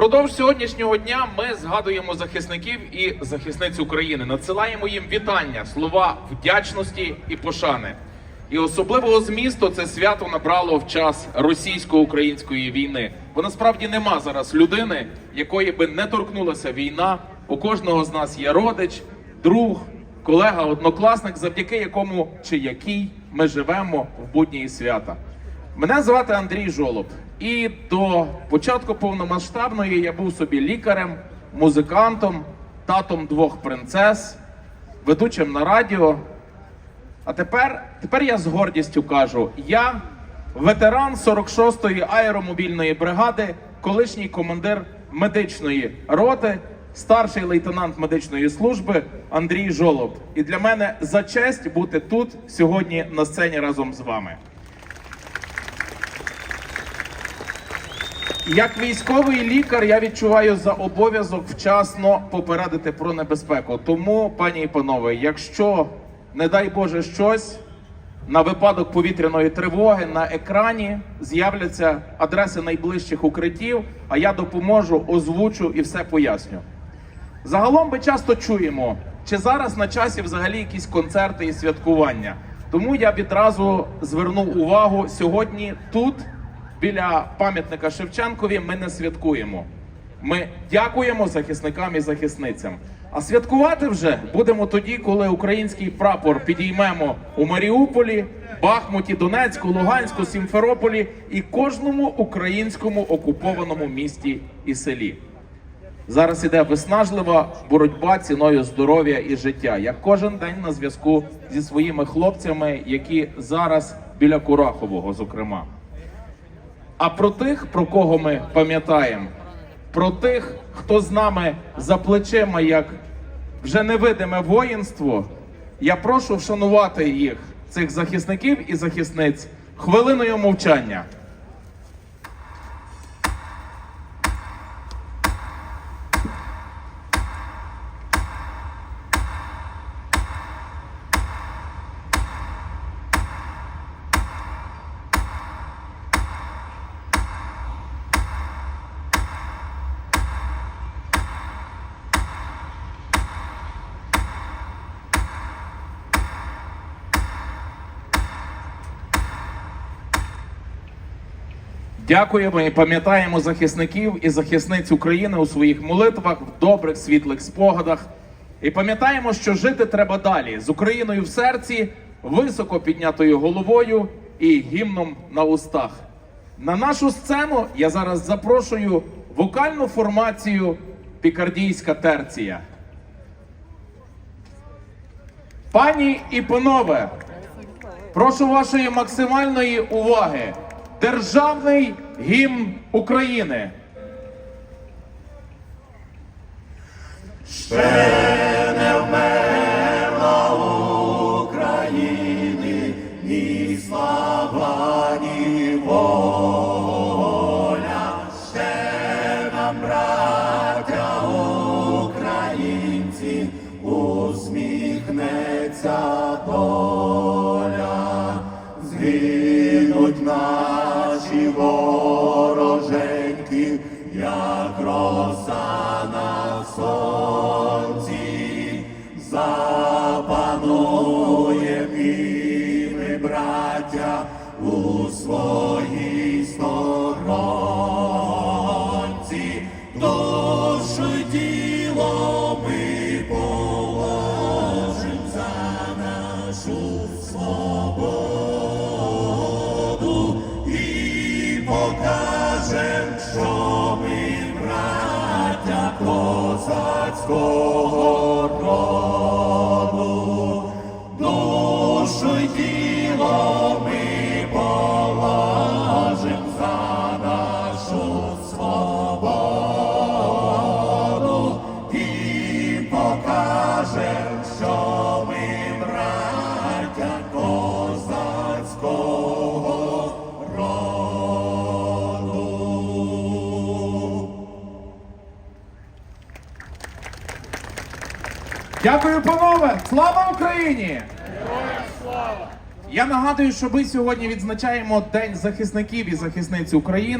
Впродовж сьогоднішнього дня ми згадуємо захисників і захисниць України, надсилаємо їм вітання, слова вдячності і пошани. І особливого змісту це свято набрало в час російсько-української війни. Бо насправді нема зараз людини, якої би не торкнулася війна. У кожного з нас є родич, друг, колега, однокласник, завдяки якому чи якій ми живемо в будні свята. Мене звати Андрій Жолоб, і до початку повномасштабної я був собі лікарем, музикантом, татом двох принцес, ведучим на радіо. А тепер, тепер я з гордістю кажу: я ветеран 46-ї аеромобільної бригади, колишній командир медичної роти, старший лейтенант медичної служби Андрій Жолоб. І для мене за честь бути тут сьогодні на сцені разом з вами. Як військовий лікар я відчуваю за обов'язок вчасно попередити про небезпеку. Тому, пані і панове, якщо, не дай Боже, щось на випадок повітряної тривоги на екрані з'являться адреси найближчих укриттів, а я допоможу, озвучу і все поясню. Загалом ми часто чуємо, чи зараз на часі взагалі якісь концерти і святкування. Тому я відразу звернув увагу сьогодні тут, біля пам'ятника Шевченкові, ми не святкуємо. Ми дякуємо захисникам і захисницям. А святкувати вже будемо тоді, коли український прапор підіймемо у Маріуполі, Бахмуті, Донецьку, Луганську, Сімферополі і кожному українському окупованому місті і селі. Зараз іде виснажлива боротьба ціною здоров'я і життя. Я кожен день на зв'язку зі своїми хлопцями, які зараз біля Курахового, зокрема. А про тих, про кого ми пам'ятаємо, про тих, хто з нами за плечима, як вже невидиме воїнство, я прошу вшанувати їх, цих захисників і захисниць, хвилиною мовчання. Дякуємо і пам'ятаємо захисників і захисниць України у своїх молитвах, в добрих світлих спогадах. І пам'ятаємо, що жити треба далі з Україною в серці, високо піднятою головою і гімном на устах. На нашу сцену я зараз запрошую вокальну формацію Пікардійська терція. Пані і панове, прошу вашої максимальної уваги. Державний гімн України. ще не вмела України, і слава, ще нам ратя Українці усміхнеться доля, роса на сонці, запануєм і ми, браття, у своїй сторонці, душу тіло ми положим за нашу свободу і покажем, що Oh. Дякую, панове! Слава Україні! Я нагадую, що ми сьогодні відзначаємо День захисників і захисниць України.